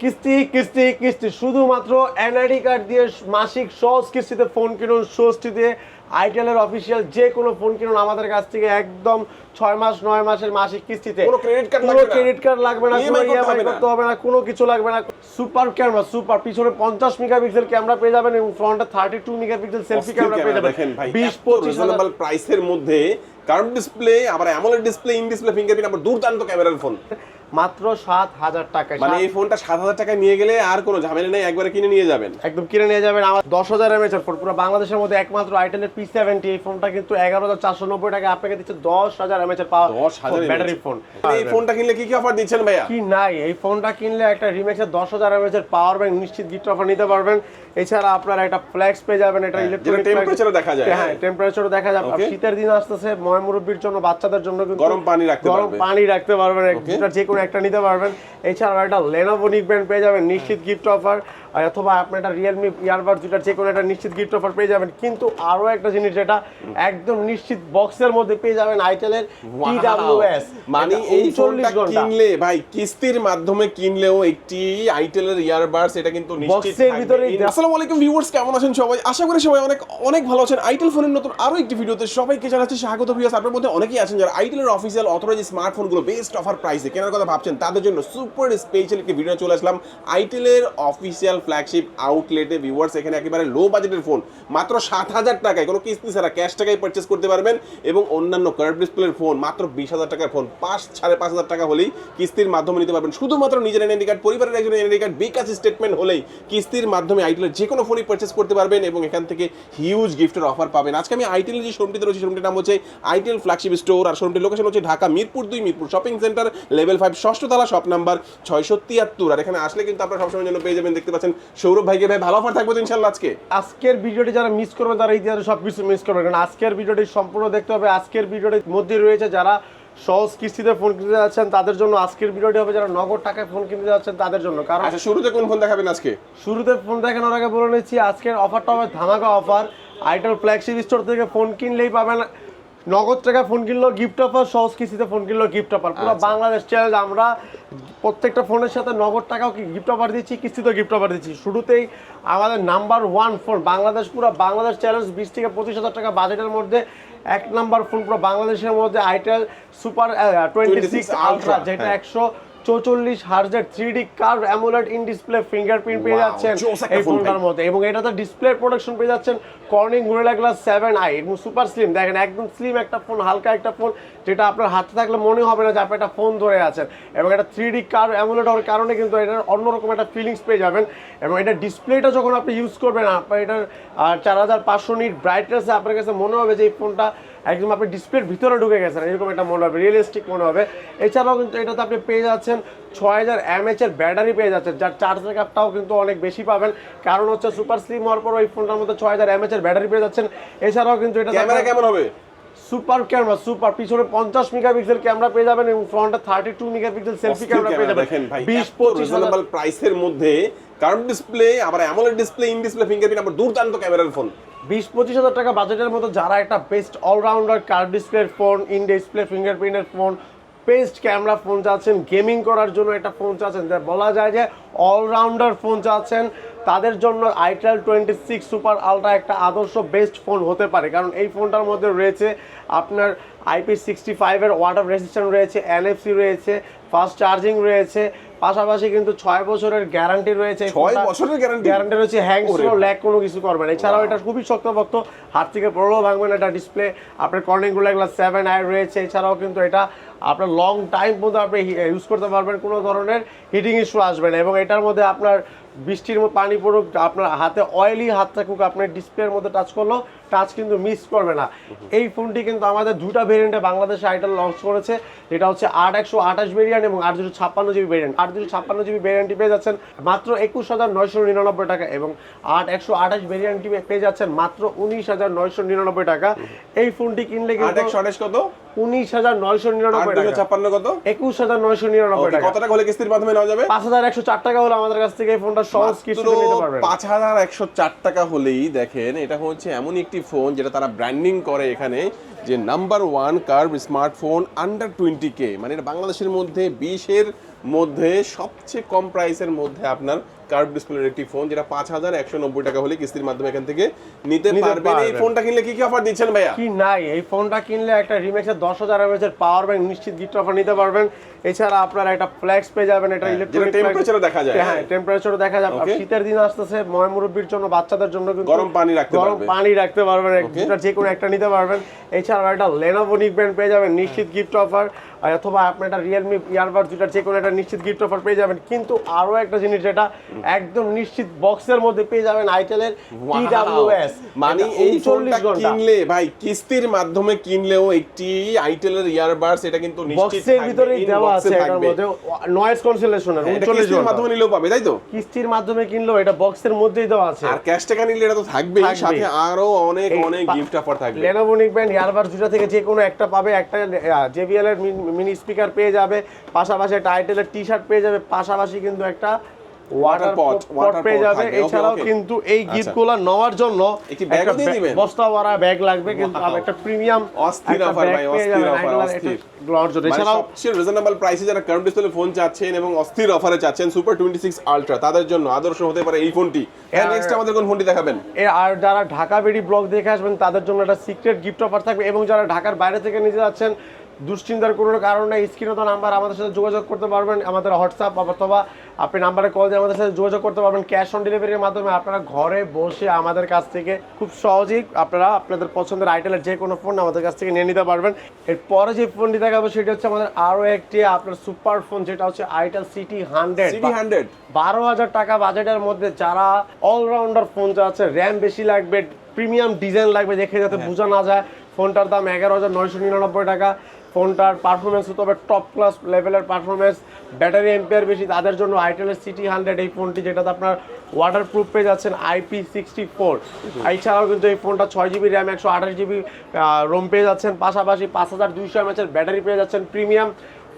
কিস্তি কিস্তি কিস্তি। শুধুমাত্র এনআইডি কার্ড দিয়ে মাসিক সহজ কিস্তিতে ফোন কিনুন দিয়ে আইটেলের অফিসিয়াল যে কোনো ফোন কিনুন আমাদের কাছ থেকে একদম ছয় মাস নয় মাসের মাসিক কিস্তিতে। কোনো ক্রেডিট কার্ড লাগবে না। কোনো ইএমআই করতে হবে না কোনো কিছু লাগবে না। সুপার ক্যামেরা সুপার পিছনে পঞ্চাশ মেগাপিক্সেল ক্যামেরা পেয়ে যাবেন এবং ফ্রন্টে thirty two megapixel selfie camera পেয়ে যাবেন। বিশ পঁচিশ প্রাইসের মধ্যে কার্ভ ডিসপ্লে আবার AMOLED display in display fingerprint আবার দুর্দান্ত ক্যামেরার ফোন মাত্র সাত হাজার টাকায় মানে এই ফোনটা সাত হাজার টাকায় নিয়ে গেলে আর কোনো ঝামেলা নেই একবারে কিনে নিয়ে যাবেন। একদম কিনে নিয়ে যাবেন। আমার দশ হাজার এমএচ এর ফোন পুরো বাংলাদেশের মধ্যে একমাত্র আইটেলের পি সেভেন্টি এই ফোনটা কিন্তু এগারো হাজার চারশো নব্বই টাকা আপনাকে দিচ্ছে দশ হাজার এমএচ এর পাওয়ার দশ হাজার ব্যাটারি ফোন এই ফোনটা কিনলে কি কি অফার দিচ্ছেন ভাইয়া? কি নাই এই ফোনটা কিনলে একটা রিমেক্সের দশ হাজার এমএচ এর পাওয়ার ব্যাংক নিশ্চিত গিফট অফার নিতে পারবেন। এছাড়া আপনারা একটা ফ্ল্যাক্স পেয়ে যাবেন এটা হ্যাঁ, ইলেকট্রনিক যেটা temperature-ও দেখা যায়, হ্যাঁ হ্যাঁ। টেম্পারেচারও দেখা যায়। আর শীতের দিন আসতেছে ময়মুরব্বির জন্য বাচ্চাদের জন্য গরম পানি রাখতে গরম পানি রাখতে পারবেন যে কোনো একটা নিতে পারবেন। এছাড়াও একটা লেনোভো নিক ব্র্যান্ড পেয়ে যাবেন নিশ্চিত গিফট অফার অথবা আপনি একটা রিয়েলমি ইয়ারবাড দুটার যে কোনো একটা নিশ্চিত গিফট অফার পেয়ে যাবেন। কিন্তু আরও একটা জিনিস যেটা একদম নিশ্চিত বক্সের মধ্যে পেয়ে যাবেন আইটেলের টিডব্লিউএস মানে এই ফোনটা কিনলে ভাই কিস্তির মাধ্যমে কিনলেও একটি আইটেলের ইয়ারবাডস এটা কিন্তু। ভিতরেই দেওয়া- আসসালামু আলাইকুম ভিউয়ার্স কেমন আছেন সবাই? আশা করি সবাই অনেক অনেক ভালো আছেন। আইটেল ফোনের নতুন আরও একটি ভিডিওতে সবাইকে জানাচ্ছি স্বাগত ভিউয়ার্স আপনার মধ্যে অনেকেই আছেন যারা আইটেলের অফিসিয়াল অথরাইজ স্মার্টফোনগুলো বেস্ট অফার প্রাইসে কেনার কথা ভাবছেন। তাদের জন্য সুপার স্পেশাল একটি ভিডিও চলে আসলাম। আইটেলের অফিসিয়াল ফ্ল্যাগশিপ আউটলেটে ভিউয়ার্স এখানে একেবারে লো বাজেটের ফোন মাত্র সাত হাজার টাকায়, কোনো কিস্তি ছাড়া ক্যাশ টাকায় পারচেস করতে পারবেন এবং অন্যান্য কার্ভ ডিসপ্লের ফোন মাত্র বিশ হাজার টাকার ফোন পাঁচ সাড়ে পাঁচ হাজার টাকা হলেই কিস্তির মাধ্যমে নিতে পারবেন। শুধুমাত্র নিজের এনআইডি কার্ড পরিবারের একজন এনআইডি কার্ড বিকাশ স্টেটমেন্ট হলেই কিস্তির মাধ্যমে আইটেলের যে কোনো ফোনই পারচেস করতে পারবেন এবং এখান থেকে হিউজ গিফটের অফার পাবেন। আজকে আমি আইটেলের যে শোরুমটিতে রয়েছে শোরুমটির নাম হচ্ছে আইটেল ফ্ল্যাগশিপ স্টোর আর শোরুমটির লোকেশন হচ্ছে ঢাকা মিরপুর দুই, Mirpur shopping centre level five ষষ্ঠ তলা শপ নাম্বার ছয়শো তিয়াত্তর। আর এখানে আসলে কিন্তু আপনারা সবসময় জন্য পেয়ে যাবেন, দেখতে পাচ্ছেন সৌরভ ভাইকে ভাই ভালো অফার থাকবে তো ইনশাল্লাহ আজকে? আজকের ভিডিওটি যারা মিস করবে তারা ইতিহাসে সব কিছু মিস করবে। কারণ আজকের ভিডিওটি সম্পূর্ণ দেখতে হবে। আজকের ভিডিওটির মধ্যে রয়েছে যারা সহজ কিস্তিতে ফোন কিনতে যাচ্ছেন তাদের জন্য আজকের ভিডিওটি হবে যারা নগদ টাকায় ফোন কিনতে যাচ্ছেন তাদের জন্য। কারণ আচ্ছা শুরুতে কোন ফোন দেখাবেন আজকে? শুরুতে ফোন দেখানোর আগে বলে নিচ্ছি আজকের অফারটা হবে ধামাকা অফার আইটেল ফ্ল্যাগশিপ স্টোর থেকে ফোন কিনলেই পাবেন। নগদ টাকা ফোন কিনলো গিফট অফার সহজ কিস্তিতে ফোন কিনলো গিফট অফার পুরো আচ্ছা। বাংলাদেশ চ্যানেল আমরা প্রত্যেকটা ফোনের সাথে নগদ টাকাও কি গিফট অফার দিচ্ছি কিস্তিতে গিফট অফার দিচ্ছি শুরুতেই আমাদের নাম্বার ওয়ান ফোন বাংলাদেশ পুরো বাংলাদেশ চ্যালেঞ্জ বিশ থেকে পঁচিশ হাজার টাকা বাজেটের মধ্যে এক নাম্বার ফোন পুরো বাংলাদেশের মধ্যে itel super twenty six 26 ultra যেটা হ্যাঁ। একশো চৌচল্লিশ হার্জের three D curve AMOLED in display fingerprint পেয়ে যাচ্ছেন এই ফোনটার মধ্যে। এবং এটাতে ডিসপ্লে প্রোডাকশন পেয়ে যাচ্ছেন Corning Gorilla glass seven i এবং সুপার স্লিম দেখেন একদম স্লিম একটা ফোন হালকা একটা ফোন যেটা আপনার হাতে থাকলে মনে হবে না যে আপনি একটা ফোন ধরে আছেন। এবং এটা থ্রি ডি কার অ্যামুলেট হওয়ার কারণে কিন্তু এটার অন্যরকম একটা ফিলিংস পেয়ে যাবেন। এবং এটা ডিসপ্লেটা যখন আপনি ইউজ করবেন আপনার এটার চার হাজার পাঁচশো নিট ব্রাইটনেসে আপনার কাছে মনে হবে যে এই ফোনটা একদম আপনি ডিসপ্লের ভিতরে ঢুকে গেছেন এরকম একটা মনে হবে রিয়েলিস্টিক মনে হবে। এছাড়াও কিন্তু এটাতে আপনি পেয়ে যাচ্ছেন ছয় হাজার এমএচ এর ব্যাটারি পেয়ে যাচ্ছেন যার চার্জ ব্যাকআপটাও কিন্তু অনেক বেশি পাবেন। কারণ হচ্ছে সুপার স্লিম হওয়ার পর ওই ফোনটার মধ্যে ছয় হাজার এমএচ এর ব্যাটারি পেয়ে যাচ্ছেন। এছাড়াও কিন্তু এটা ক্যামেরা কেমন হবে? সুপার ক্যামেরা সুপার পিছনে পঞ্চাশ মেগাপিক্সেল ক্যামেরা পেয়ে যাবেন এবং ফ্রন্টে thirty two megapixel selfie camera পেয়ে যাবেন। বিশ পঁচিশ প্রাইসের মধ্যে কার্ভ ডিসপ্লে আবার AMOLED display in display fingerprint আবার দুর্দান্ত ক্যামেরার ফোন বিশ পঁচিশ হাজার টাকা বাজেটের মতো যারা একটা বেস্ট অলরাউন্ডার কার ডিসপ্লের ফোন ইন ডিসপ্লে ফিঙ্গারপ্রিন্টের ফোন বেস্ট ক্যামেরা ফোন চাচ্ছেন গেমিং করার জন্য একটা ফোন চাচ্ছেন। যা বলা যায় যে অলরাউন্ডার ফোন চাচ্ছেন, তাদের জন্য itel twenty six super ultra একটা আদর্শ বেস্ট ফোন হতে পারে। কারণ এই ফোনটার মধ্যে রয়েছে আপনার আইপি সিক্সটি ফাইভের ওয়াটার রেজিস্ট্যান্ট রয়েছে এনএফসি রয়েছে ফাস্ট চার্জিং রয়েছে পাশাপাশি কিন্তু ছয় বছরের গ্যারান্টি রয়েছে। ছয় বছরের গ্যারান্টি গ্যারান্টি রয়েছে হ্যাং করে ল্যাক কোনো কিছু করবে না। এছাড়াও এটা খুবই শক্তভক্ত হাত থেকে পড়লেও ভাঙবে না এটা ডিসপ্লে আপনার কর্নিংগুলো এগুলো সেভেন আই রয়েছে। এছাড়াও কিন্তু এটা আপনার লং টাইম পর্যন্ত আপনি ইউজ করতে পারবেন কোনো ধরনের হিটিং ইস্যু আসবে না। এবং এটার মধ্যে আপনার বৃষ্টির পানি পড়ুক, আপনার হাতে অয়েলি হাত থাকুক আপনার ডিসপ্লের মধ্যে টাচ করলেও টাচ কিন্তু মিস করবে না। এই ফোনটি কিন্তু আমাদের দুটা ভেরিয়েন্টে বাংলাদেশে আইটেল লঞ্চ করেছে, যেটা হচ্ছে আট একশো আঠাশ ভেরিয়েন্ট এবং আট দুশো ছাপ্পান্ন জিবি ভেরিয়েন্ট আট দুশো ছাপ্পান্ন জিবি ভেরিয়েন্টটি পেয়ে যাচ্ছেন মাত্র একুশ হাজার নয়শো নিরানব্বই টাকা এবং আট একশো আঠাশ ভেরিয়েন্টটি পেয়ে যাচ্ছেন মাত্র উনিশ হাজার নয়শো নিরানব্বই টাকা। এই ফোনটি কিনলে কিন্তু কত? উনিশ হাজার নয়শো নিরানব্বই টাকা। ছাপ্পান্ন কত? একুশ হাজার নয়শো নিরানব্বই টাকা। কত টাকা হলে কিস্তির মাধ্যমে নেওয়া যাবে? পাঁচ হাজার একশো চার টাকা হলে আমাদের কাছ থেকে ফোনটা সহজ কিস্তি নিতে পারবেন। পাঁচ হাজার একশো চার টাকা হলেই দেখেন এটা হচ্ছে এমন একটি ফোন যেটা তারা ব্র্যান্ডিং করে এখানে। যে number one curve smartphone under twenty K মানে এটা বাংলাদেশের মধ্যে বিশের মধ্যে সবচেয়ে কম প্রাইসের মধ্যে আপনার কার্ভ ডিসপ্লের একটি ফোন যেটা পাঁচ হাজার একশো নব্বই টাকা হলে কিস্তির মাধ্যমে এখান থেকে নিতে পারবেন। এই ফোনটা কিনলে কি কি অফার দিচ্ছেন ভাইয়া? কি নাই এই ফোনটা কিনলে একটা রিমেক্সের দশ হাজার এমএচের পাওয়ার ব্যাংক নিশ্চিত গিফট অফার নিতে পারবেন। এছাড়া আপনার একটা ফ্ল্যাক্স পেয়ে যাবেন এটা হ্যাঁ, ইলেকট্রনিক যেটা দেখা যায়, হ্যাঁ হ্যাঁ। টেম্পারেচারও দেখা যাবে। শীতের দিন আসতেছে ময় মুরব্বির জন্য বাচ্চাদের জন্য কিন্তু গরম পানি রাখতে গরম পানি রাখতে পারবেন. যে কোনো একটা নিতে পারবেন। এছাড়াও একটা লেনোভো নিকবেন পেয়ে যাবেন। নিশ্চিত গিফট অফার অথবা আপনি একটা রিয়েলমি ইয়ারবাড যেটা যে কোনো একটা নিশ্চিত গিফট অফার পেয়ে যাবেন। কিন্তু আরও একটা জিনিস যেটা একদম নিশ্চিত বক্সের মধ্যে পেয়ে যাবেন আইটেলের টিডব্লিউএস মানে এই ফোনটা কিনলে ভাই কিস্তির মাধ্যমে কিনলেও একটি আইটেলের ইয়ারবাডস এটা কিন্তু বক্সের থাকবে, in দেওয়া আছে এটার থাকবে। মধ্যে। নয়েজ হ্যাঁ, এটা 39 কিস্তির ঘণ্টা। মাধ্যমে নিলেও পাবে তাই তো? কিস্তির মাধ্যমে কিনলেও এটা বক্সের মধ্যেই দেওয়া আছে। আর ক্যাশ টাকা নিলে এটা তো থাকবেই থাকবেই। সাথে আরও অনেক অনেক গিফট অফার থাকবে। লেনোভো নিকবেন ইয়ারবাড দুটা থেকে যে কোনো একটা পাবে একটা জেবিএল এর মিনি স্পিকার পেয়ে যাবে পাশাপাশি একটা আইটেলের টি শার্ট পেয়ে যাবে পাশাপাশি কিন্তু একটা ওয়াটার পট water পেয়ে যাবে এছাড়াও কিন্তু এই আচ্ছা। গিফটগুলো নেওয়ার জন্য একটি ব্যাগও দিয়ে দিবেন? বস্তা ভরা ব্যাগ লাগবে কিন্তু Wow. একটা প্রিমিয়াম অস্থির ভাই, এছাড়াও সবচেয়ে রিজনেবল প্রাইসে যারা কার্ভ ডিসপ্লে ফোন চাচ্ছেন এবং অস্থির অফারে চাচ্ছেন সুপার টোয়েন্টি সিক্স আলট্রা তাদের জন্য আদর্শ হতে পারে এই ফোনটি নেক্সট আমাদের কোন ফোনটি দেখাবেন আর যারা ঢাকা বেড়ি ব্লগ দেখে আসবেন তাদের জন্য একটা সিক্রেট গিফট অফার থাকবে এবং যারা ঢাকার বাইরে থেকে নিতে যাচ্ছেন দুশ্চিন্তার কোনো কারণ নেই স্ক্রিনে তো নাম্বার আমাদের সাথে যোগাযোগ করতে পারবেন আমাদের হোয়াটসঅ্যাপ অথবা আপনি নাম্বারে কল দিয়ে আমাদের সাথে যোগাযোগ করতে পারবেন ক্যাশ অন ডেলিভারির মাধ্যমে। আপনারা ঘরে বসে আমাদের কাছ থেকে খুব সহজেই আপনারা আপনাদের পছন্দের আইটেলের যে কোনো ফোন আমাদের কাছ থেকে নিয়ে নিতে পারবেন। এরপরে যে ফোনটি দেখাবো সেটা হচ্ছে আমাদের আরও একটি আপনার সুপার ফোন যেটা হচ্ছে itel city hundred city hundred বারো হাজার টাকা বাজেটের মধ্যে যারা অলরাউন্ডার ফোন যা আছে র্যাম বেশি লাগবে প্রিমিয়াম ডিজাইন লাগবে দেখে যাতে বোঝা না যায় ফোনটার দাম এগারো হাজার নয়শো নিরানব্বই টাকা। ফোনটার পারফরমেন্স হতে হবে টপ ক্লাস লেভেলের পারফরমেন্স ব্যাটারি এম্পিয়ার বেশি তাদের জন্য আইটেলের সিটি হান্ড্রেড এই ফোনটি যেটাতে আপনার ওয়াটার প্রুফ পেয়ে যাচ্ছেন আইপি সিক্সটি ফোর এছাড়াও কিন্তু এই ফোনটা ছয় জিবি র্যাম একশো আঠাশ জিবি রোম পেয়ে যাচ্ছেন। পাশাপাশি পাঁচ হাজার দুইশো এমএচের ব্যাটারি পেয়ে যাচ্ছেন। প্রিমিয়াম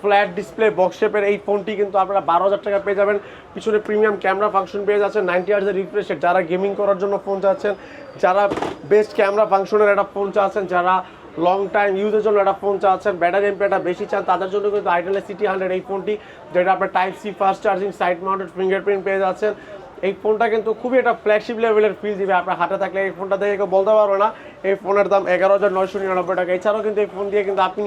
ফ্ল্যাট ডিসপ্লে বক্স শেপের এই ফোনটি কিন্তু আপনারা বারো হাজার টাকা পেয়ে যাবেন। পিছনে প্রিমিয়াম ক্যামেরা ফাংশন পেয়ে যাচ্ছেন। নাইনটি আর্সের রিফ্রেশের যারা গেমিং করার জন্য ফোন চাচ্ছেন যারা বেস্ট ক্যামেরা ফাংশনের একটা ফোন চাচ্ছেন যারা লং টাইম ইউজের জন্য একটা ফোন চাচ্ছেন ব্যাটারি এমপিটা বেশি চান, তাদের জন্য কিন্তু আইটেলের সিটি হান্ড্রেড এই ফোনটি যেটা আপনার type C fast charging side mounted fingerprint পেয়ে যাচ্ছেন। এই ফোনটা কিন্তু খুবই একটা ফ্ল্যাগশিপ লেভেলের ফিল দিবে। আপনার হাতে থাকলে এই ফোনটা দেখে কেউ বলতে পারবে না। এই ফোনের দাম এগারো হাজার নয়শো নিরানব্বই টাকা। এছাড়াও কিন্তু এই ফোন দিয়ে কিন্তু আপনি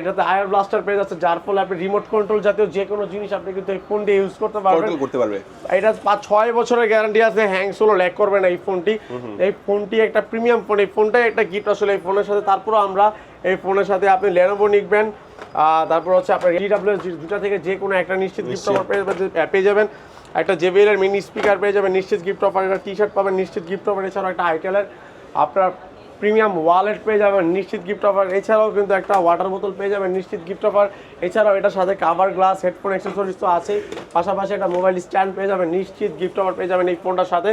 এটাতে আয়ার ব্লাস্টার পেয়ে যাচ্ছে যার ফলে আপনি রিমোট কন্ট্রোল জাতীয় যে কোনো জিনিস আপনি কিন্তু এই ফোন দিয়ে ইউজ করতে পারবেন। করতে পারবে। এটা পাঁচ ছয় বছরের গ্যারান্টি আছে হ্যাং সোলো ল্যাক করবে না এই ফোনটি। এই ফোনটি একটা প্রিমিয়াম ফোন এই ফোনটাই একটা গিফট আসলে এই ফোনের সাথে। তারপরও আমরা এই ফোনের সাথে আপনি লেনোভো নিকবেন আহ, তারপর হচ্ছে আপনার ডিডাব্লিউ দুটা থেকে যে কোনো একটা নিশ্চিত গিফট পেয়ে যাবেন। একটা জেবিএল এর মিনি স্পিকার পেয়ে যাবেন, নিশ্চিত গিফট অফার একটা টি শার্ট পাবেন, নিশ্চিত গিফট অফার এছাড়াও একটা আইটেলের আপনার প্রিমিয়াম ওয়ালেট পেয়ে যাবেন, নিশ্চিত গিফট অফার এছাড়াও কিন্তু একটা ওয়াটার বোতল পেয়ে যাবেন, নিশ্চিত গিফট অফার এছাড়াও এটার সাথে কাভার গ্লাস হেডফোন অ্যাক্সেসরিজ তো আছেই, পাশাপাশি একটা মোবাইল স্ট্যান্ড পেয়ে যাবেন, নিশ্চিত গিফট অফার পেয়ে যাবেন এই ফোনটার সাথে।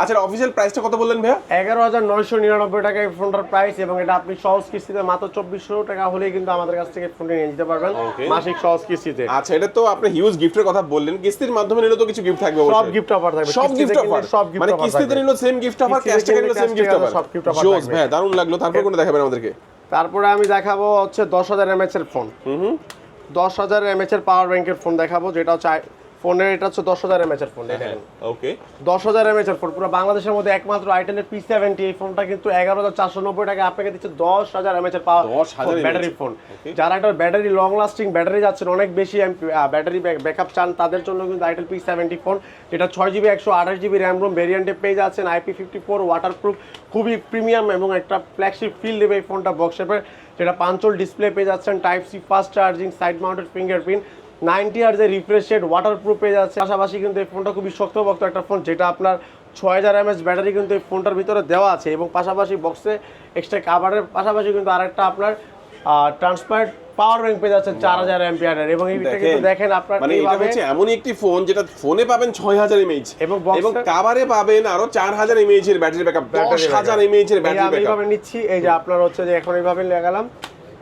আচ্ছা অফিসিয়াল প্রাইসটা কত বললেন ভাইয়া? এগারো হাজার নয়শো নিরানব্বই টাকা এই ফোনটার প্রাইস এবং এটা আপনি সহজ কিস্তিতে মাত্র চব্বিশশো টাকা হলেই কিন্তু আমাদের কাছ থেকে ফোনটি নিয়ে নিতে পারবেন মাসিক সহজ কিস্তিতে। আচ্ছা এটা তো আপনি হিউজ গিফটের কথা বললেন। কিস্তির মাধ্যমে নিলে তো কিছু গিফট থাকবে সব গিফট অফার থাকবে। সব গিফট অফার সব গিফট মানে কিস্তিতে। নিলো সেম গিফট অফার ক্যাশ টাকা নিলো সেম গিফট অফার সব offer জোস থাকবে। ভাই দারুণ লাগল। তারপর কোনটা দেখাবেন আমাদেরকে? তারপরে আমি দেখাবো হচ্ছে দশ হাজার এমএচ এর ফোন দশ হাজার এমএচ এর পাওয়ার ব্যাংকের ফোন দেখাবো যেটা হচ্ছে ফোনের এটা হচ্ছে দশ হাজার এমএচ এর ফোন ওকে দশ হাজার এমএচ এর ফোন পুরো বাংলাদেশের মধ্যে একমাত্র আইটেলের পি সেভেন্টি এই ফোনটা কিন্তু এগারো হাজার চারশো নব্বই টাকা আপনাকে দিচ্ছে দশ হাজার এমএচ এর পাওয়ার 10,000 mAh ব্যাটারি ফোন যারা একটা ব্যাটারি লং লাস্টিং ব্যাটারি যাচ্ছেন অনেক বেশি ব্যাটারি ব্যাকআপ চান তাদের জন্য কিন্তু আইটেল পি সেভেন্টি ফোন যেটা ছয় জিবি একশো আঠাশ জিবি র্যাম রোম ভেরিয়েন্টে পেয়ে যাচ্ছেন IP fifty four waterproof খুবই প্রিমিয়াম এবং একটা ফ্ল্যাগশিপ ফিল দেবে এই ফোনটা বক্স শেপের যেটা পাঞ্চল ডিসপ্লে পেয়ে যাচ্ছেন type C fast charging side mounted fingerprint ninety আর্জের refresh rate waterproof পেয়ে যাচ্ছে। পাশাপাশি কিন্তু এই ফোনটা খুবই শক্তভক্ত একটা ফোন যেটা আপনার ছয় হাজার এমএচ ব্যাটারি কিন্তু এই ফোনটার ভিতরে দেওয়া আছে এবং পাশাপাশি বক্সে এক্সট্রা কাভারের পাশাপাশি কিন্তু আরেকটা আপনার ট্রান্সপারেন্ট পাওয়ার ব্যাংক পেয়ে যাচ্ছে চার হাজার এম্পিয়ারের এবং এইটা কিন্তু দেখেন আপনার মানে এটা হচ্ছে এমনই একটি ফোন যেটা ফোনে পাবেন ছয় হাজার এমএইচ এবং এবং কাভারে পাবেন আরও চার হাজার এমএইচ এর ব্যাটারি ব্যাকআপ দশ হাজার এমএইচ এর ব্যাটারি আমি ব্যাকআপ এইভাবে নিচ্ছি এই যে আপনার হচ্ছে যে এখন এইভাবে লাগালাম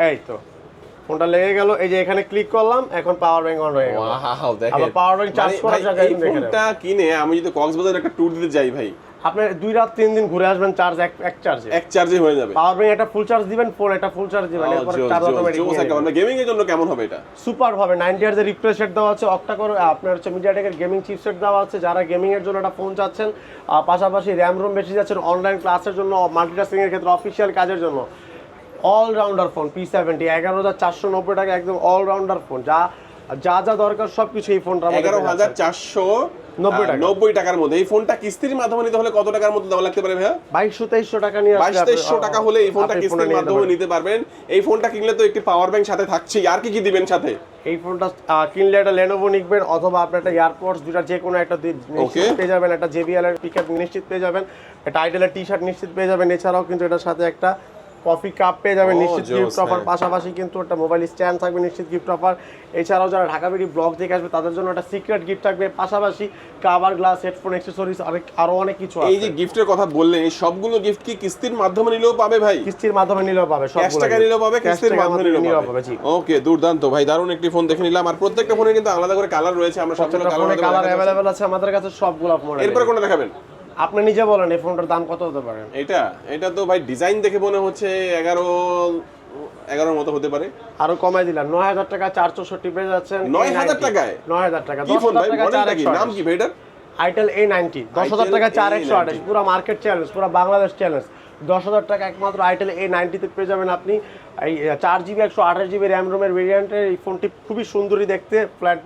এই তো। ফোনটা লেগে গেল এই যে এখানে ক্লিক করলাম এখন পাওয়ার ব্যাংক অন হয়ে গেল। ওয়াও দেখেন। আবার charge মানে করার ভাই, জায়গায় এই ফোনটা কিনে আমি যদি কক্সবাজার একটা ট্যুর দিতে যাই ভাই। আপনি দুই রাত তিন দিন ঘুরে আসবেন চার্জ এক এক চার্জে এক চার্জে হয়ে যাবে। পাওয়ার ব্যাংক একটা ফুল চার্জ দিবেন ফোন একটা ফুল চার্জ দিবেন এরপর চার্জ অটোমেটিক গেমিং এর জন্য কেমন হবে এটা? সুপার হবে। নাইনটি ইয়ার্স এর রিফ্রেশ রেট দেওয়া আছে অক্টা করে আপনার হচ্ছে মিডিয়াটেকের গেমিং চিপসেট দেওয়া আছে যারা গেমিং এর জন্য একটা ফোন চাচ্ছেন। পাশাপাশি র্যাম রোম বেশি যাচ্ছেন অনলাইন ক্লাসের জন্য মাল্টিটাস্কিং এর ক্ষেত্রে অফিসিয়াল কাজের জন্য। অলরাউন্ডার ফোন পি সেভেন্টি এগারো হাজার চারশো নব্বই টাকা একদম অলরাউন্ডার ফোন যা যা যা দরকার সব কিছু এই ফোনটা এগারো হাজার চারশো 90 টাকা। নব্বই টাকার মধ্যে। এই ফোনটা কিস্তির মাধ্যমে নিতে হলে কত টাকার মধ্যে দেওয়া লাগতে পারে ভাইয়া? বাইশশো তেইশশো টাকা নিয়ে বাইশ তেইশশো টাকা হলে এই ফোনটা কিস্তির মাধ্যমে নিতে পারবেন। এই ফোনটা কিনলে তো একটি পাওয়ার ব্যাংক সাথে থাকছেই। আর কি কি দিবেন সাথে? এই ফোনটা কিনলে একটা লেনোভো নিবেন অথবা আপনি একটা এয়ারপোর্টস দুটা যে কোনো একটা পেয়ে যাবেন একটা জেবিএল এর পিকআপ নিশ্চিত পেয়ে যাবেন একটা আইডেলের টি শার্ট নিশ্চিত পেয়ে যাবেন। এছাড়াও কিন্তু এটার সাথে একটা কফি কাপ পেয়ে যাবেন নিশ্চিত গিফট অফার হ্যাঁ। পাশাপাশি কিন্তু একটা মোবাইল স্ট্যান্ড থাকবে নিশ্চিত গিফট অফার এছাড়াও যারা ঢাকা বিডি ব্লগ দেখে আসবে তাদের জন্য একটা সিক্রেট গিফট থাকবে। পাশাপাশি কাভার গ্লাস হেডফোন অ্যাক্সেসরিজ অনেক আরও অনেক কিছু এই যে গিফটের কথা বললেন এই সবগুলো গিফট কি কিস্তির মাধ্যমে নিলেও পাবে ভাই? কিস্তির মাধ্যমে নিলেও পাবে সবগুলো টাকা নিলেও পাবে কিস্তির মাধ্যমে নিলেও পাবে জি। ওকে দুর্দান্ত ভাই দারুণ একটি ফোন দেখে নিলাম। আর প্রত্যেকটা ফোনে কিন্তু আলাদা করে কালার রয়েছে আমরা সবগুলো কালার কালার অ্যাভেলেবেল আছে আমাদের কাছে সবগুলো মডেল এরপরে কোনটা দেখাবেন? আপনি নিজে বলেন এই ফোনটার দাম কত হতে পারে? এটা এটা তো ভাই ডিজাইন দেখে মনে হচ্ছে এগারো এগারোর মতো হতে পারে। আরও কমাই দিলাম। নয় হাজার টাকা চার চৌষট্টি পেয়ে যাচ্ছেন। 9,000 টাকায়? নয় হাজার টাকা। কি দশ ফোন হাজার ভাই? টাকা চার একশো নাম কি ভাই আইটেল এ নাইনটি দশ হাজার টাকা চার A90 একশো আঠাশ পুরো মার্কেট চ্যালেঞ্জ পুরো বাংলাদেশ চ্যালেঞ্জ দশ হাজার টাকা একমাত্র আইটেল এ নাইনটিতে পেয়ে যাবেন আপনি। এই চার জিবি একশো আঠাশ জিবি র্যাম রোমের ভেরিয়েন্টের এই ফোনটি খুবই সুন্দরী দেখতে। ফ্ল্যাট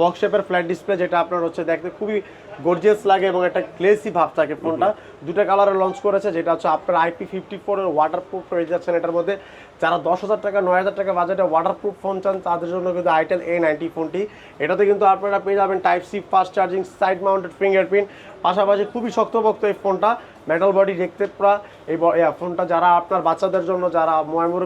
বক্স শেপের ফ্ল্যাট ডিসপ্লে যেটা আপনার হচ্ছে দেখতে খুবই গর্জিয়াস লাগে এবং একটা ক্লেসি ভাব থাকে ফোনটা দুটো কালারে লঞ্চ করেছে যেটা হচ্ছে আপনার আইপি ফিফটি ফোরের ওয়াটারপ্রুফ পেয়ে যাচ্ছেন এটার মধ্যে। যারা দশ হাজার টাকা নয় হাজার টাকা বাজেটে ওয়াটারপ্রুফ ফোন চান তাদের জন্য কিন্তু আইটেল এ নাইনটি ফোনটি এটাতে কিন্তু আপনারা পেয়ে যাবেন type C fast charging side mounted fingerprint পাশাপাশি খুবই শক্তপোক্ত এই ফোনটা মেটাল বডি দেখতে পুরা। এই ফোনটা যারা আপনার বাচ্চাদের জন্য যারা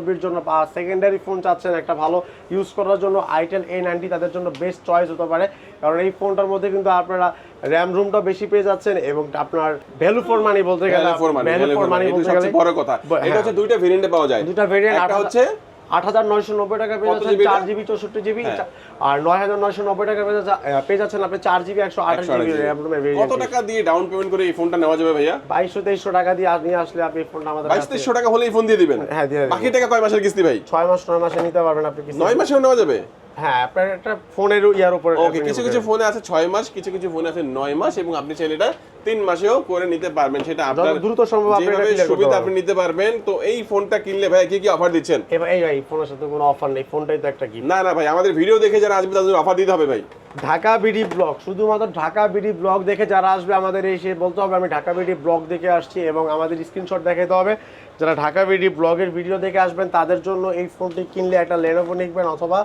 ময়মুরব্বীর জন্য বা সেকেন্ডারি ফোন চাচ্ছেন একটা ভালো ইউজ করার জন্য আইটেল এ নাইনটি তাদের জন্য বেস্ট চয়েস হতে পারে। কারণ এই ফোনটার মধ্যে কিন্তু আপনারা র্যাম রুমটা বেশি পেয়ে যাচ্ছেন এবং আপনার ভ্যালু ফর মানি বলতে গেলে ভ্যালু ফর মানি বলতে গেলে বড় কথা। এটা হ্যাঁ। হচ্ছে দুইটা ভেরিয়েন্টে পাওয়া যায়। দুইটা ভেরিয়েন্ট একটা হচ্ছে আট হাজার নয়শো নব্বই টাকা পেয়ে যাচ্ছেন চার জিবি চৌষট্টি জিবি হ্যাঁ। আর নয় হাজার নয়শো নব্বই টাকা পেয়ে যাচ্ছে- পেয়ে যাচ্ছেন আপনি চার জিবি একশো আঠাশ 128 জিবি কত টাকা দিয়ে ডাউন পেমেন্ট করে এই ফোনটা নেওয়া যাবে ভাইয়া? বাইশশো তেইশশো টাকা দিয়ে আপনি আসলে আপনি ফোনটা আমাদের বাইশ তেইশশো টাকা হলে এই ফোন দিয়ে দিবেন? হ্যাঁ দিয়ে বাকি টাকা কয় মাসের কিস্তি ভাই? ছয় মাস নয় মাসে নিতে পারবেন আপনি নয় মাসেও নেওয়া যাবে? হ্যাঁ আপনার একটা ফোনের ইয়ার উপরে ওকে কিছু কিছু ফোনে আছে ছয় মাস কিছু কিছু ফোনে আছে নয় মাস এবং আপনি চাইলে এটা তিন মাসেও করে নিতে পারবেন। সেটা আপনার দ্রুত সম্ভব আপনি এটা সুবিধা আপনি নিতে পারবেন তো এই ফোনটা কিনলে ভাই কি কি অফার দিচ্ছেন? এবার এই ভাই ফোনের সাথে কোনো অফার নেই ফোনটাই তো একটা গিফট না না ভাই আমাদের ভিডিও দেখে যারা আসবে তাদের অফার দিতে হবে ভাই। ঢাকা বিডি ব্লগ শুধুমাত্র ঢাকা বিডি ব্লগ দেখে যারা আসবে আমাদের এসে বলতে হবে আমি ঢাকা বিডি ব্লগ দেখে আসছি এবং আমাদের স্ক্রিনশট দেখাতে হবে। যারা ঢাকা বিডি ব্লগের ভিডিও দেখে আসবেন তাদের জন্য এই ফোনটি কিনলে একটা লেনোভো নিবেন অথবা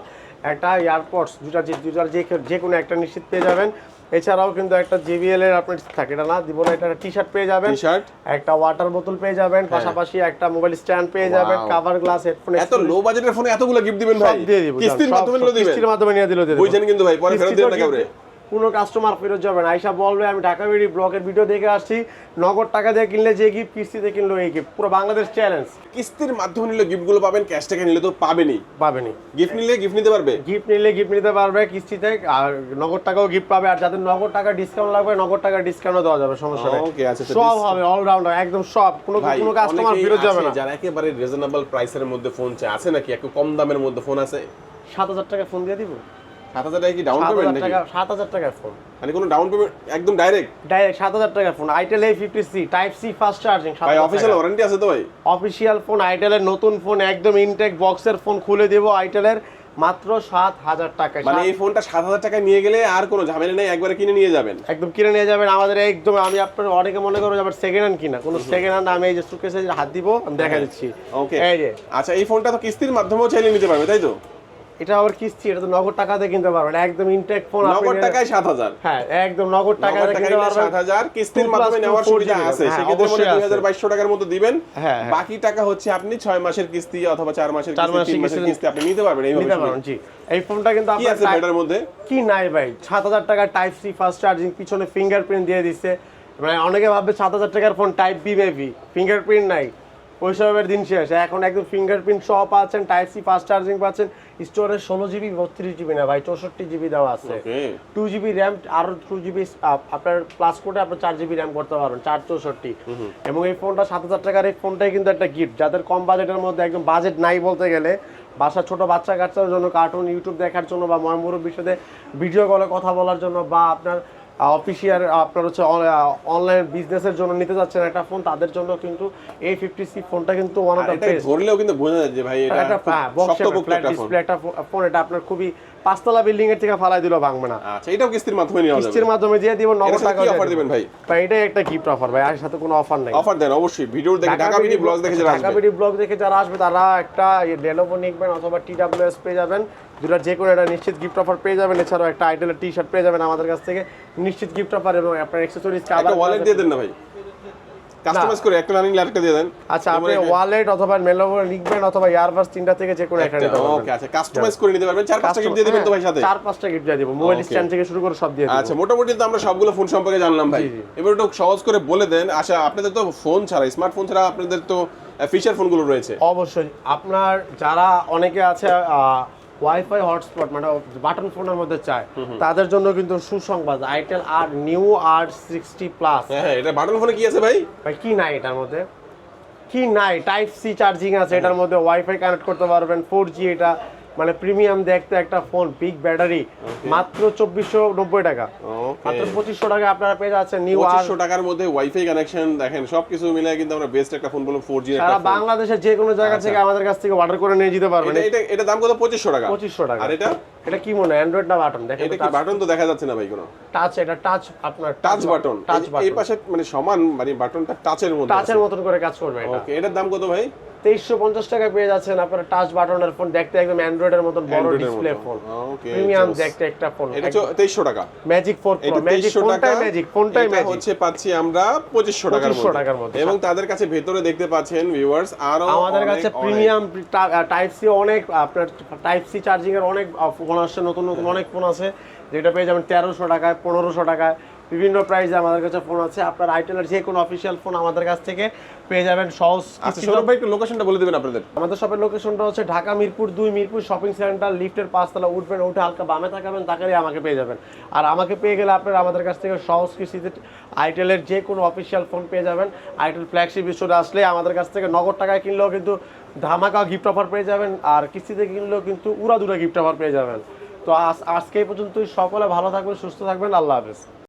একটা এয়ারপডস দুটা যে দুটার যে যে কোনো একটা নিশ্চিত পেয়ে যাবেন। এছাড়াও কিন্তু একটা জেবিএল এর আপনার থাকে এটা না? দিব না এটা টি শার্ট পেয়ে যাবেন। টি-শার্ট একটা ওয়াটার বোতল পেয়ে যাবেন পাশাপাশি একটা মোবাইল স্ট্যান্ড পেয়ে যাবেন কভার গ্লাস হেডফোন এত লো বাজেটের ফোনে এতগুলো গিফট দিবেন ভাই? দিয়ে দিব কিস্তির মাধ্যমে সব দিবেন। কিস্তির মাধ্যমে নিয়ে দিলে দিয়ে দেবো। বুঝছেন কিন্তু ভাই পরে ফেরত দিবেন না কিন্তু কোনো কাস্টমার ফেরত যাবে না। আইসা বলবে আমি ঢাকা বিডি ব্লগের ভিডিও দেখে আসছি। নগদ টাকা দিয়ে কিনলে যে গিফট কিস্তিতে কিনলো এই গিফট পুরো বাংলাদেশ চ্যালেঞ্জ কিস্তির মাধ্যমে নিলে গিফটগুলো পাবেন ক্যাশ টাকা নিলে তো পাবেনই। পাবেনি গিফট নিলে গিফট নিতে পারবে? গিফট নিলে গিফট নিতে পারবে কিস্তিতে। আর নগদ টাকাও গিফট পাবে। আর যাদের নগদ টাকা ডিসকাউন্ট লাগবে নগদ টাকা ডিসকাউন্টও দেওয়া যাবে সমস্যা নেই। ওকে আচ্ছা সব হবে অলরাউন্ডার একদম সব। কোনো কোনো কাস্টমার ফেরত যাবে না। যারা একেবারে রিজনেবল প্রাইসের মধ্যে ফোন চায়। আছে নাকি? একটু কম দামের মধ্যে ফোন আছে? সাত হাজার টাকা ফোন দিয়ে দিব? সাত হাজার টাকা কি ডাউন পেমেন্ট নাকি? সাত হাজার টাকার ফোন মানে কোনো ডাউন পেমেন্ট একদম ডাইরেক্ট ডাইরেক্ট সাত হাজার টাকার ফোন আইটেল এই fifty C type C fast charging ভাই অফিসিয়াল ওয়ারেন্টি আছে তো ভাই? অফিসিয়াল ফোন আইটেলের নতুন ফোন একদম ইনটেক বক্সের ফোন খুলে দেবো আইটেলের মাত্র সাত হাজার টাকায়। মানে এই ফোনটা সাত হাজার টাকা নিয়ে গেলে আর কোনো ঝামেলা নেই একবারে কিনে নিয়ে যাবেন। একদম কিনে নিয়ে যাবেন। আমাদের একদম আমি আপনার অনেকে মনে করো আবার সেকেন্ড হ্যান্ড কিনা। কোনো সেকেন্ড হ্যান্ড আমি এই যে সুকেসে হাত দিব দেখা দিচ্ছি। ওকে এই যে। আচ্ছা এই ফোনটা তো কিস্তির মাধ্যমেও চাইলে নিতে পারবে তাই তো? এটা আবার কিস্তি এটা তো নগদ টাকাতে কিনতে পারবেন একদম ইনটেক ফোন নগদ টাকায় সাত হাজার। হ্যাঁ একদম নগদ নগদ কিনতে পারবেন সাত হাজার কিস্তির মাধ্যমে নেওয়ার সুবিধা আছে। হ্যাঁ, সেক্ষেত্রে মনে অবশ্যই দুই আছে। হাজার বাইশশো টাকার মতো দিবেন। হ্যাঁ, হ্যাঁ। বাকি টাকা হচ্ছে আপনি ছয় মাসের কিস্তি অথবা চার মাসের কিস্তি মাসের তিন মাসের কিস্তি আপনি নিতে পারবেন এইভাবে নিতে পারবেন জি। এই ফোনটা কিন্তু কি আপনার আছে টাই- মধ্যে? কি নাই ভাই? সাত হাজার টাকার টাইপ সি ফাস্ট চার্জিং পিছনে ফিঙ্গারপ্রিন্ট দিয়ে দিচ্ছে মানে অনেকে ভাববে সাত হাজার টাকার phone type B maybe fingerprint নাই। ওইসবের দিন শেষ। এখন একদম ফিঙ্গারপ্রিন্ট সহ পাচ্ছেন টাইপ সি ফাস্ট চার্জিং পাচ্ছেন। স্টোরেজ ষোলো জিবি বত্রিশ জিবি না ভাই চৌষট্টি জিবি দেওয়া আছে। টু জিবি র্যাম আরও টু জিবি আপনার প্লাস কোডে আপনার চার জিবি র্যাম করতে পারবেন চার চৌষট্টি। এবং এই ফোনটা সাত হাজার টাকার এই ফোনটাই কিন্তু একটা গিফট যাদের কম বাজেটের মধ্যে একদম বাজেট নাই বলতে গেলে বাসার ছোট বাচ্চা কাচ্চার জন্য কার্টুন ইউটিউব দেখার জন্য বা ময়মুরব্বীর সাথে ভিডিও কলে কথা বলার জন্য বা আপনার অফিসিয়াল আপনার হচ্ছে অনলাইন বিজনেসের জন্য নিতে যাচ্ছেন একটা ফোন তাদের জন্য কিন্তু এই ফিফটি সি ফোনটা কিন্তু ওয়ান অফ দ্য এটা বেস্ট ধরলেও কিন্তু বোঝা যায় যে ভাই এটা একটা ফ্ল্যাট ডিসপ্লে একটা ফোন এটা আপনার খুবই পাঁচতলা বিল্ডিং এর থেকে ফালাই দিল ভাঙবে না। আচ্ছা এটাও কিস্তির মাধ্যমে নেওয়া যাবে। কিস্তির মাধ্যমে দিয়ে দিব নগদ টাকা কি অফার দিবেন ভাই? ভাই এটাই একটা গিফট অফার ভাই আর সাথে কোনো অফার নাই। অফার দেন অবশ্যই। ভিডিও দেখে ঢাকা ভিডিও ব্লগ দেখে যারা আসবে ঢাকা বিডি ব্লগ দেখে যারা আসবে তারা একটা লেনোভো নিকবেন অথবা টিডাব্লিউএস পেয়ে যাবেন। দুটা যে কোনো একটা নিশ্চিত গিফট অফার পেয়ে যাবেন। এছাড়াও একটা আইটেলের টি শার্ট পেয়ে যাবেন আমাদের কাছ থেকে। নিশ্চিত গিফট অফার এবং আপনার অ্যাক্সেসরিজ একটা ওয়ালেট দিয়ে দেন না ভাই? কাস্টমাইজ করে একটা রানিং আরেকটা দিয়ে দেন। আচ্ছা আপনি ওয়ালেট অথবা মেলোভো লিখবেন অথবা ইয়ারবাস তিনটা থেকে যে কোনো একটা নিতে পারবেন। ওকে আচ্ছা কাস্টমাইজ করে নিতে পারবেন। চার পাঁচটা গিফট দিয়ে দিবেন তো ভাই সাথে? চার পাঁচটা গিফট দিয়ে দিব। মোবাইল স্ট্যান্ড থেকে শুরু করে সব দিয়ে দিব। আচ্ছা মোটামুটি তো আমরা সবগুলো ফোন সম্পর্কে জানলাম ভাই। এবার একটু সহজ করে বলে দেন। আচ্ছা আপনাদের তো ফোন ছাড়া স্মার্টফোন ছাড়া আপনাদের তো ফিচার ফোনগুলো রয়েছে। অবশ্যই। আপনার যারা অনেকে আছে ওয়াইফাই হটস্পট মানে বাটন ফোনের মধ্যে চায়। তাদের জন্য কিন্তু সুসংবাদ আইটেল আর নিউ আর সিক্সটি প্লাস হ্যাঁ এটা বাটন ফোনে কি আছে ভাই? ভাই কি নাই এটার মধ্যে? কি নাই? টাইপ সি চার্জিং আছে এটার মধ্যে ওয়াইফাই কানেক্ট করতে পারবেন ফোর জি এটা। মানে প্রিমিয়াম দেখতে একটা ফোন বিগ ব্যাটারি মাত্র চব্বিশশো নব্বই টাকা। মাত্র পঁচিশশো টাকা আপনারা পেয়ে যাচ্ছেন নিউ পঁচিশশো টাকার মধ্যে ওয়াইফাই কানেকশন দেখেন সবকিছু মিলে কিন্তু আমরা বেস্ট একটা ফোন বলব ফোর জি সারা বাংলাদেশের যে কোনো জায়গা থেকে আমাদের কাছ থেকে অর্ডার করে নিয়ে যেতে পারবেন। এটা এটা দাম কত? পঁচিশশো টাকা। পঁচিশশো টাকা। আর এটা? এটা কি মনে হয়? অ্যান্ড্রয়েড না বাটন দেখেন এটা কি বাটন তো দেখা যাচ্ছে না ভাই কোনো। টাচ এটা টাচ আপনার টাচ বাটন টাচ বাটন এই পাশে মানে সমান মানে বাটনটা টাচের মধ্যে টাচের মতন করে কাজ করবে এটা। ওকে এটার দাম কত ভাই? তেইশশো পঞ্চাশ টাকা পেয়ে যাচ্ছেন আপনার টাচ বাটনের ফোন দেখতে একদম অ্যান্ড্রয়েডের মতন বড় ডিসপ্লে ফোন Okay, প্রিমিয়াম দেখতে একটা ফোন এটা তেইশশো টাকা। ম্যাজিক ফোর ম্যাজিক ফোনটাই ম্যাজিক ফোনটাই ম্যাজিক হচ্ছে পাচ্ছি আমরা পঁচিশশো টাকার 2500 টাকার মধ্যে। এবং তাদের কাছে ভেতরে দেখতে পাচ্ছেন ভিউয়ার্স আরও আমাদের কাছে প্রিমিয়াম টাইপ সি অনেক আপনার টাইপ সি চার্জিং এর অনেক ফোন আসছে নতুন নতুন অনেক ফোন আছে যেটা পেয়ে যাবেন তেরোশো টাকায় পনেরোশো টাকায়। বিভিন্ন প্রাইসে আমাদের কাছে ফোন আছে। আপনার আইটেলের যে কোনো অফিসিয়াল ফোন আমাদের কাছ থেকে পেয়ে যাবেন সহজ আচ্ছা সৌরভ ভাই একটু লোকেশনটা বলে দেবেন আপনাদের। আমাদের শপের লোকেশনটা হচ্ছে ঢাকা মিরপুর দুই মিরপুর শপিং সেন্টার লিফটের পাঁচতলা উঠবেন উঠে হালকা বামে তাকাবেন তাকালে আমাকে পেয়ে যাবেন। আর আমাকে পেয়ে গেলে আপনারা আমাদের কাছ থেকে সহজ কৃষিতে আইটেলের যে কোনো অফিসিয়াল ফোন পেয়ে যাবেন। আইটেল ফ্ল্যাগশিপ স্টোরে আসলে আমাদের কাছ থেকে নগদ টাকায় কিনলেও কিন্তু ধামাকা গিফট অফার পেয়ে যাবেন, আর কিস্তিতে কিনলেও কিন্তু উড়া দুরা গিফট অফার পেয়ে যাবেন। তো আজ আজকে পর্যন্তই। সকলে ভালো থাকবেন, সুস্থ থাকবেন। আল্লাহ হাফেজ।